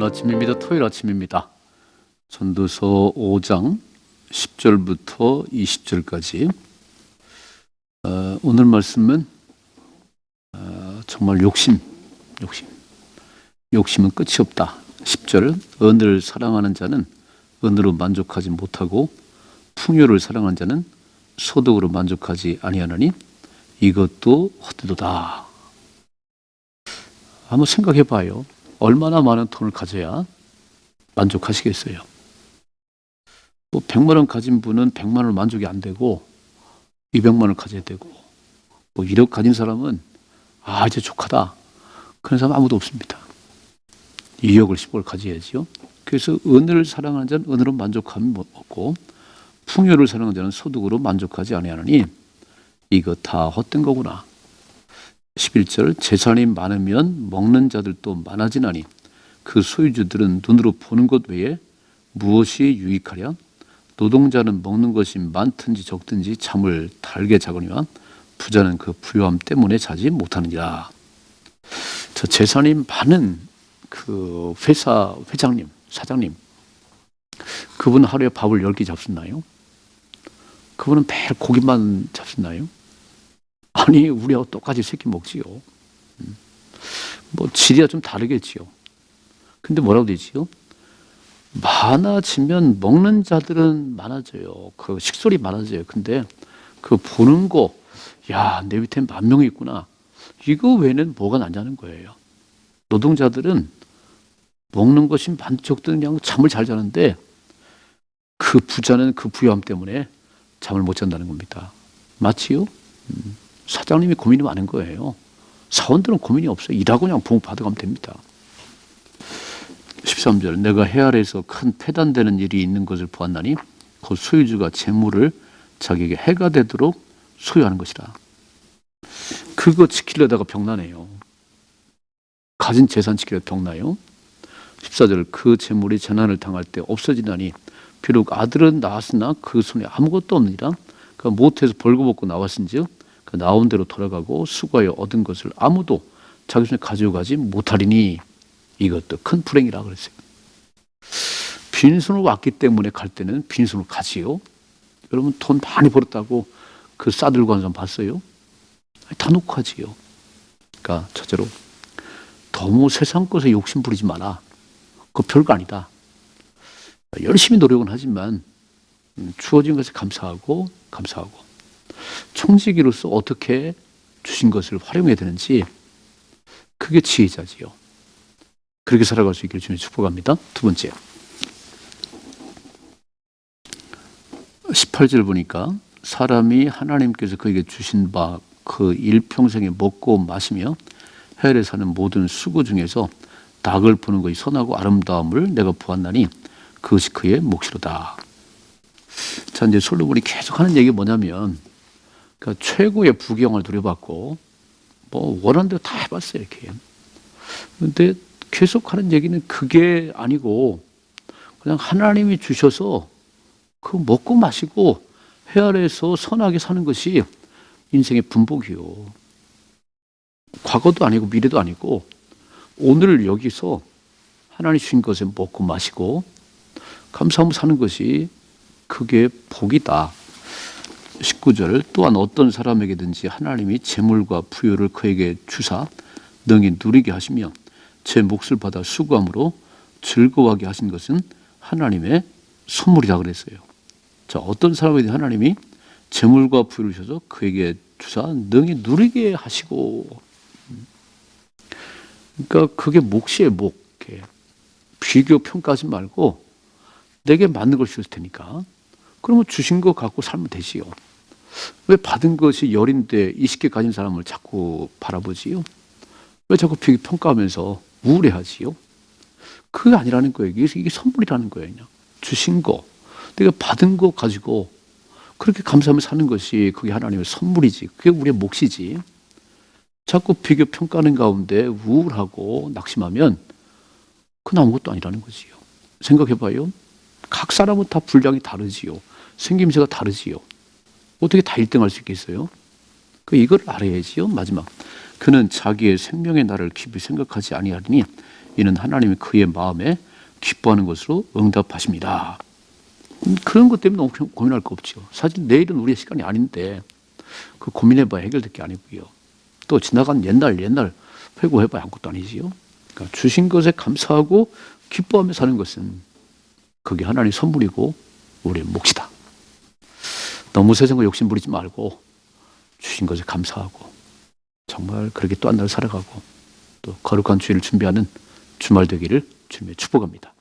좋은 아침입니다. 토요일 아침입니다. 전도서 5장 10절부터 20절까지 어, 오늘 말씀은 어, 정말 욕심, 욕심, 욕심은 끝이 없다. 10절 은을 사랑하는 자는 은으로 만족하지 못하고 풍요를 사랑하는 자는 소득으로 만족하지 아니하나니 이것도 헛되도다. 한번 생각해 봐요. 얼마나 많은 돈을 가져야 만족하시겠어요? 뭐 100만 원 가진 분은 100만 원 만족이 안 되고 200만 원 가져야 되고 뭐 1억 가진 사람은 아 이제 족하다 그런 사람 아무도 없습니다. 2억을 10억을 가져야지요. 그래서 은을 사랑하는 자는 은으로 만족함이 없고 풍요를 사랑하는 자는 소득으로 만족하지 아니하느니 이거 다 헛된 거구나. 11절 재산이 많으면 먹는 자들도 많아지나니 그 소유주들은 눈으로 보는 것 외에 무엇이 유익하랴 노동자는 먹는 것이 많든지 적든지 잠을 달게 자거니와 부자는 그 부유함 때문에 자지 못하느니라. 저 재산이 많은 그 회사 회장님, 사장님 그분 하루에 밥을 10개 잡수나요? 그분은 매일 고기만 잡수나요? 아니 우리하고 똑같이 새끼 먹지요. 음. 뭐 질이야 좀 다르겠지요. 근데 뭐라고 되지요? 많아지면 먹는 자들은 많아져요. 그 식솔이 많아져요. 근데 그 보는 거, 야, 내 밑에 만 명이 있구나. 이거 외에는 뭐가 나냐는 거예요. 노동자들은 먹는 것이 만족든 그냥 잠을 잘 자는데 그 부자는 그 부유함 때문에 잠을 못 잔다는 겁니다. 마치요? 음, 사장님이 고민이 많은 거예요. 사원들은 고민이 없어요. 일하고 그냥 봉 받아가면 됩니다. 13절 내가 해 아래에서 큰 폐단되는 일이 있는 것을 보았나니 그 소유주가 재물을 자기에게 해가 되도록 소유하는 것이라. 그거 지키려다가 병나네요. 가진 재산 지키려 병나요. 14절 그 재물이 재난을 당할 때 없어지나니 비록 아들은 낳았으나 그 손에 아무것도 없느니라. 그 못해서 벌거벗고 나왔은즉 그 나온 대로 돌아가고 수고하여 얻은 것을 아무도 자기 손에 가져가지 못하리니 이것도 큰 불행이라 그랬어요. 빈손으로 왔기 때문에 갈 때는 빈손으로 가지요. 여러분 돈 많이 벌었다고 그 싸들고 한 사람 봤어요? 다 놓고 하지요. 그러니까 첫째로 너무 세상 것에 욕심 부리지 마라. 그거 별거 아니다. 열심히 노력은 하지만 음, 주어진 것에 감사하고 감사하고 청지기로서 어떻게 주신 것을 활용해야 되는지 그게 지혜자지요. 그렇게 살아갈 수 있기를 주님 축복합니다. 두 번째. 18절 보니까 사람이 하나님께서 그에게 주신 바 그 일평생에 먹고 마시며 해외에 사는 모든 수고 중에서 닭을 보는 것이 선하고 아름다움을 내가 보았나니 그것이 그의 몫이로다. 자, 이제 솔로몬이 계속 하는 얘기 뭐냐면, 그 최고의 부경을 누려봤고, 뭐, 원하는 대로 다 해봤어요, 이렇게. 근데 계속 하는 얘기는 그게 아니고, 그냥 하나님이 주셔서 그 먹고 마시고 해 아래에서 선하게 사는 것이 인생의 분복이요. 과거도 아니고 미래도 아니고 오늘 여기서 하나님 주신 것에 먹고 마시고 감사하며 사는 것이 그게 복이다. 19절 또한 어떤 사람에게든지 하나님이 재물과 부유를 그에게 주사 능히 누리게 하시며 제 몫을 받아 수고함으로 즐거워하게 하신 것은 하나님의 선물이라 그랬어요. 자, 어떤 사람에게 하나님이 재물과 부유를 주셔서 그에게 주사 능히 누리게 하시고 그러니까 그게 몫이에요, 몫. 비교 평가하지 말고 내게 맞는 걸 주실 테니까. 그러면 주신 거 갖고 살면 되지요. 왜 받은 것이 열인데 20개 가진 사람을 자꾸 바라보지요? 왜 자꾸 평가하면서 우울해하지요? 그게 아니라는 거예요. 이게, 이게 선물이라는 거예요. 그냥. 주신 거. 내가 받은 거 가지고 그렇게 감사하며 사는 것이 그게 하나님의 선물이지. 그게 우리의 몫이지. 자꾸 비교 평가하는 가운데 우울하고 낙심하면 그건 아무것도 아니라는 거지요. 생각해봐요. 각 사람은 다 분량이 다르지요. 생김새가 다르지요. 어떻게 다 1등 할 수 있겠어요? 그 이걸 알아야지요. 마지막. 그는 자기의 생명의 날을 깊이 생각하지 아니하리니 이는 하나님이 그의 마음에 기뻐하는 것으로 응답하십니다. 음, 그런 것 때문에 너무 고민할 거 없죠. 사실 내일은 우리의 시간이 아닌데 그 고민해봐야 해결될 게 아니고요. 또 지나간 옛날 옛날 회고해봐야 아무것도 아니지요. 그러니까 주신 것에 감사하고 기뻐하며 사는 것은 그게 하나님의 선물이고 우리의 몫이다. 너무 세상과 욕심 부리지 말고 주신 것에 감사하고 정말 그렇게 또 한 날 살아가고 또 거룩한 주일을 준비하는 주말 되기를 주님의 축복합니다.